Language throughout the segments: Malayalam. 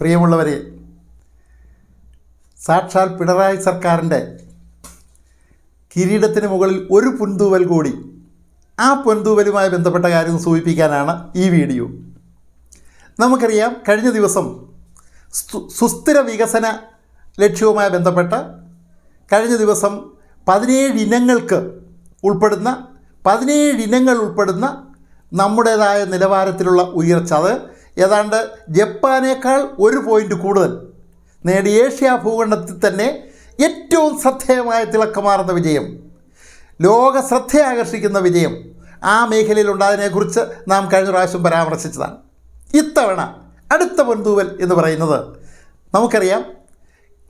പ്രിയമുള്ളവരെ സാക്ഷാൽ പിണറായി സർക്കാരിന്റെ കിരീടത്തിന് മുകളിൽ ഒരു പുൻതൂവൽ കൂടി ആ പൊൻതൂവലുമായി ബന്ധപ്പെട്ട കാര്യം സൂചിപ്പിക്കാനാണ് ഈ വീഡിയോ. നമുക്കറിയാം കഴിഞ്ഞ ദിവസം സുസ്ഥിര വികസന ലക്ഷ്യവുമായി ബന്ധപ്പെട്ട് കഴിഞ്ഞ ദിവസം പതിനേഴ് ഇനങ്ങൾക്ക് ഉൾപ്പെടുന്ന പതിനേഴ് ഇനങ്ങൾ ഉൾപ്പെടുന്ന നമ്മുടേതായ നിലവാരത്തിലുള്ള ഉയർച്ച. അത് ഏതാണ്ട് ജപ്പാനേക്കാൾ ഒരു പോയിന്റ് കൂടുതൽ. നേടി ഏഷ്യ ഭൂഖണ്ഡത്തിൽ തന്നെ ഏറ്റവും ശ്രദ്ധേയമായ തിളക്കമാർന്ന വിജയം. ലോക ശ്രദ്ധയാകർഷിക്കുന്ന വിജയം. ആ മേഖലയിൽ ഉണ്ടായതിനെക്കുറിച്ച് നാം കഴിഞ്ഞ പ്രാവശ്യം പരാമർശിച്ചതാണ്. ഇത്തവണ അടുത്ത പൊൻതൂവൽ എന്ന് പറയുന്നത് നമുക്കറിയാം.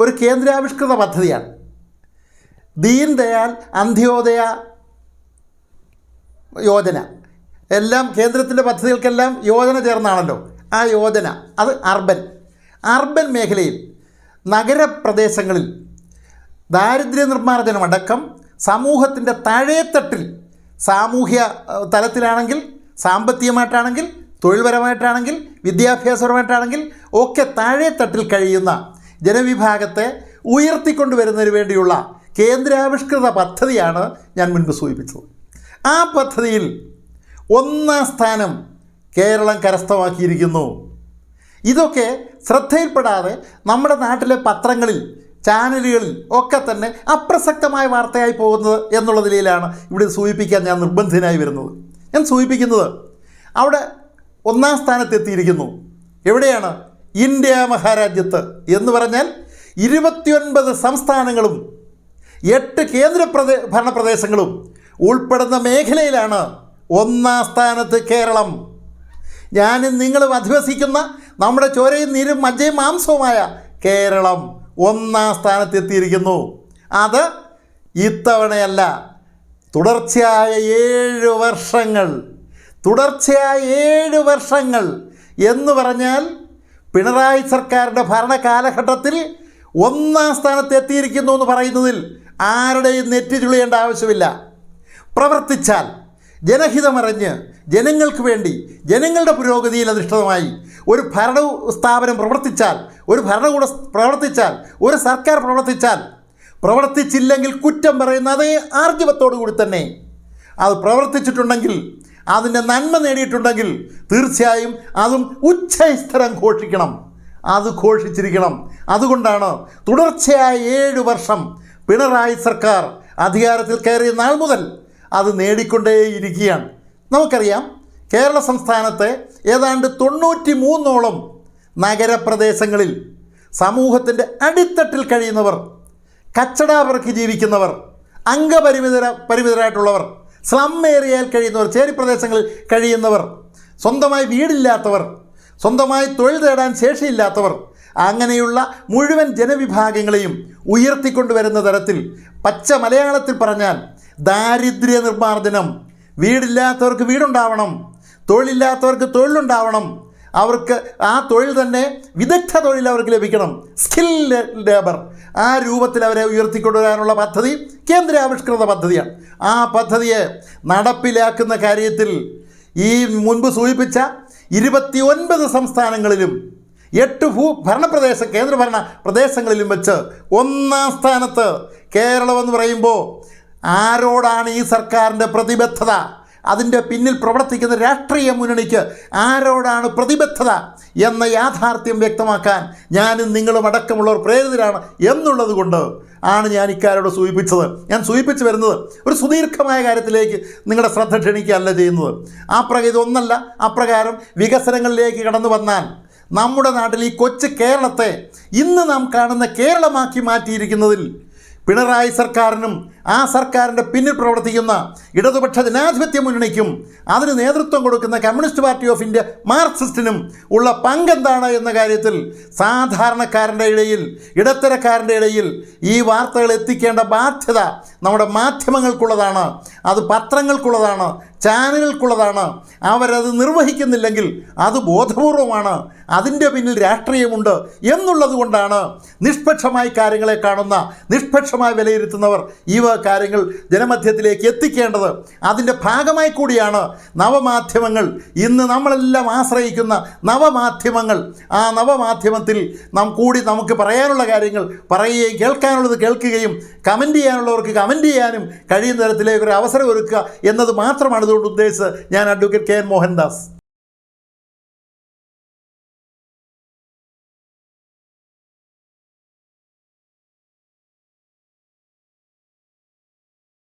ഒരു കേന്ദ്രാവിഷ്കൃത പദ്ധതിയാണ്. ദീൻ ദയാൽ അന്ത്യോദയ യോജന. എല്ലാം കേന്ദ്രത്തിന്റെ പദ്ധതികൾക്കെല്ലാം യോജന ചേർന്നാണല്ലോ. ആ യോജന അത് അർബൻ. അർബൻ മേഖലയിൽ നഗരപ്രദേശങ്ങളിൽ ദാരിദ്ര്യ നിർമ്മാർജനമടക്കം സമൂഹത്തിന്റെ താഴേത്തട്ടിൽ സാമൂഹ്യ തലത്തിലാണെങ്കിൽ സാമ്പത്തികമായിട്ടാണെങ്കിൽ തൊഴിൽപരമായിട്ടാണെങ്കിൽ വിദ്യാഭ്യാസപരമായിട്ടാണെങ്കിൽ ഒക്കെ താഴേത്തട്ടിൽ കഴിയുന്ന ജനവിഭാഗത്തെ ഉയർത്തിക്കൊണ്ടുവരുന്നതിന് വേണ്ടിയുള്ള കേന്ദ്രാവിഷ്കൃത പദ്ധതിയാണ് ഞാൻ മുൻപ് സൂചിപ്പിച്ചത്. ആ പദ്ധതിയിൽ ഒന്നാം സ്ഥാനം കേരളം കരസ്ഥമാക്കിയിരിക്കുന്നു. ഇതൊക്കെ ശ്രദ്ധയിൽപ്പെടാതെ നമ്മുടെ നാട്ടിലെ പത്രങ്ങളിൽ ചാനലുകളിൽ ഒക്കെ തന്നെ അപ്രസക്തമായ വാർത്തയായി പോകുന്നത് എന്നുള്ള നിലയിലാണ് ഇവിടെ സൂചിപ്പിക്കാൻ ഞാൻ നിർബന്ധിതനായി വരുന്നത്. ഞാൻ സൂചിപ്പിക്കുന്നത് അവിടെ ഒന്നാം സ്ഥാനത്തെത്തിയിരിക്കുന്നു. എവിടെയാണ്? ഇന്ത്യ മഹാരാജ്യത്ത്. എന്ന് പറഞ്ഞാൽ ഇരുപത്തിയൊൻപത് സംസ്ഥാനങ്ങളും എട്ട് കേന്ദ്ര പ്രദേ ഭരണപ്രദേശങ്ങളും ഉൾപ്പെടുന്ന മേഖലയിലാണ്. ഒന്നാം സ്ഥാനത്ത് കേരളം. ഞാനും നിങ്ങളും അധിവസിക്കുന്ന നമ്മുടെ ചോരയും നീരും മജ്ജയും മാംസവുമായ കേരളം ഒന്നാം സ്ഥാനത്തെത്തിയിരിക്കുന്നു. അത് ഇത്തവണയല്ല തുടർച്ചയായ ഏഴ് വർഷങ്ങൾ തുടർച്ചയായ ഏഴ് വർഷങ്ങൾ എന്ന് പറഞ്ഞാൽ പിണറായി സർക്കാരിന്റെ ഭരണകാലഘട്ടത്തിൽ ഒന്നാം സ്ഥാനത്ത് എത്തിയിരിക്കുന്നു എന്ന് പറയുന്നതിൽ ആരുടെയും നെറ്റി ചുളിയേണ്ട ആവശ്യമില്ല. പ്രവർത്തിച്ചാൽ ജനഹിതമറിഞ്ഞ് ജനങ്ങൾക്ക് വേണ്ടി ജനങ്ങളുടെ പുരോഗതിയിൽ അധിഷ്ഠിതമായി ഒരു ഭരണ സ്ഥാപനം പ്രവർത്തിച്ചാൽ ഒരു ഭരണകൂട പ്രവർത്തിച്ചാൽ ഒരു സർക്കാർ പ്രവർത്തിച്ചാൽ പ്രവർത്തിച്ചില്ലെങ്കിൽ കുറ്റം പറയുന്ന അതേ ആർജവത്തോടു കൂടി തന്നെ. അത് പ്രവർത്തിച്ചിട്ടുണ്ടെങ്കിൽ അതിന്റെ നന്മ നേടിയിട്ടുണ്ടെങ്കിൽ തീർച്ചയായും അതും ഉച്ചസ്ഥരം ഘോഷിക്കണം. അത് ഘോഷിച്ചിരിക്കണം. അതുകൊണ്ടാണ് തുടർച്ചയായ ഏഴ് വർഷം പിണറായി സർക്കാർ അധികാരത്തിൽ കയറിയ നാൾ മുതൽ അത് നേടിക്കൊണ്ടേയിരിക്കുകയാണ്. നമുക്കറിയാം കേരള സംസ്ഥാനത്തെ ഏതാണ്ട് തൊണ്ണൂറ്റി മൂന്നോളം നഗരപ്രദേശങ്ങളിൽ സമൂഹത്തിന്റെ അടിത്തട്ടിൽ കഴിയുന്നവർ കച്ചടാവർക്ക് ജീവിക്കുന്നവർ അംഗപരിമിതര പരിമിതരായിട്ടുള്ളവർ സ്ലം ഏരിയയിൽ കഴിയുന്നവർ ചേരി പ്രദേശങ്ങളിൽ കഴിയുന്നവർ സ്വന്തമായി വീടില്ലാത്തവർ സ്വന്തമായി തൊഴിൽ തേടാൻ ശേഷിയില്ലാത്തവർ അങ്ങനെയുള്ള മുഴുവൻ ജനവിഭാഗങ്ങളെയും ഉയർത്തിക്കൊണ്ടുവരുന്ന തരത്തിൽ പച്ച മലയാളത്തിൽ പറഞ്ഞാൽ ദാരിദ്ര്യ നിർമ്മാർജനം. വീടില്ലാത്തവർക്ക് വീടുണ്ടാവണം. തൊഴിലില്ലാത്തവർക്ക് തൊഴിലുണ്ടാവണം. അവർക്ക് ആ തൊഴിൽ തന്നെ വിദഗ്ധ തൊഴിൽ അവർക്ക് ലഭിക്കണം. Skill labour. ആ രൂപത്തിൽ അവരെ ഉയർത്തിക്കൊണ്ടുവരാനുള്ള പദ്ധതി കേന്ദ്രാവിഷ്കൃത പദ്ധതിയാണ്. ആ പദ്ധതിയെ നടപ്പിലാക്കുന്ന കാര്യത്തിൽ ഈ മുൻപ് സൂചിപ്പിച്ച ഇരുപത്തി ഒൻപത് സംസ്ഥാനങ്ങളിലും എട്ട് ഭൂ ഭരണപ്രദേശ കേന്ദ്രഭരണ പ്രദേശങ്ങളിലും വെച്ച് ഒന്നാം സ്ഥാനത്ത് കേരളം എന്ന് പറയുമ്പോൾ ആരോടാണ് ഈ സർക്കാരിന്റെ പ്രതിബദ്ധത? അതിന്റെ പിന്നിൽ പ്രവർത്തിക്കുന്ന രാഷ്ട്രീയ മുന്നണിക്ക് ആരോടാണ് പ്രതിബദ്ധത എന്ന യാഥാർത്ഥ്യം വ്യക്തമാക്കാൻ ഞാനും നിങ്ങളും അടക്കമുള്ളവർ പ്രേരിതരാണ് എന്നുള്ളത് കൊണ്ട് ആണ് ഞാൻ ഇക്കാരോട് സൂചിപ്പിച്ചത്. ഞാൻ സൂചിപ്പിച്ചു വരുന്നത് ഒരു സുദീർഘമായ കാര്യത്തിലേക്ക് നിങ്ങളുടെ ശ്രദ്ധ ക്ഷണിക്കുകയല്ല ചെയ്യുന്നത്. ആ പ്രക ഇതൊന്നല്ല അപ്രകാരം വികസനങ്ങളിലേക്ക് കടന്നു വന്നാൽ നമ്മുടെ നാട്ടിൽ ഈ കൊച്ചു കേരളത്തെ ഇന്ന് നാം കാണുന്ന കേരളമാക്കി മാറ്റിയിരിക്കുന്നതിൽ പിണറായി സർക്കാരിനും ആ സർക്കാരിന്റെ പിന്നിൽ പ്രവർത്തിക്കുന്ന ഇടതുപക്ഷ ജനാധിപത്യ മുന്നണിക്കും അതിന് നേതൃത്വം കൊടുക്കുന്ന കമ്മ്യൂണിസ്റ്റ് പാർട്ടി ഓഫ് ഇന്ത്യ മാർക്സിസ്റ്റിനും ഉള്ള പങ്കെന്താണ് എന്ന കാര്യത്തിൽ സാധാരണക്കാരന്റെ ഇടയിൽ ഇടത്തരക്കാരന്റെ ഇടയിൽ ഈ വാർത്തകൾ എത്തിക്കേണ്ട ബാധ്യത നമ്മുടെ മാധ്യമങ്ങൾക്കുള്ളതാണ്. അത് പത്രങ്ങൾക്കുള്ളതാണ് ചാനലുകൾക്കുള്ളതാണ്. അവരത് നിർവഹിക്കുന്നില്ലെങ്കിൽ അത് ബോധപൂർവമാണ് അതിന്റെ പിന്നിൽ രാഷ്ട്രീയമുണ്ട് എന്നുള്ളത് കൊണ്ടാണ് നിഷ്പക്ഷമായി കാര്യങ്ങളെ കാണുന്ന നിഷ്പക്ഷ നിഷ്പക്ഷമായി വിലയിരുത്തുന്നവർ ഈ കാര്യങ്ങൾ ജനമധ്യത്തിലേക്ക് എത്തിക്കേണ്ടത് അതിന്റെ ഭാഗമായി കൂടിയാണ് നവമാധ്യമങ്ങൾ. ഇന്ന് നമ്മളെല്ലാം ആശ്രയിക്കുന്ന നവമാധ്യമങ്ങൾ. ആ നവമാധ്യമത്തിൽ നാം കൂടി നമുക്ക് പറയാനുള്ള കാര്യങ്ങൾ പറയുകയും കേൾക്കാനുള്ളത് കേൾക്കുകയും കമന്റ് ചെയ്യാനുള്ളവർക്ക് കമന്റ് ചെയ്യാനും കഴിയുന്ന തരത്തിലേക്ക് ഒരു അവസരം ഒരുക്കുക എന്നത് മാത്രമാണ് ഇതുകൊണ്ട് ഉദ്ദേശിച്ചത്. ഞാൻ അഡ്വക്കേറ്റ് കെ എൻ മോഹൻദാസ്.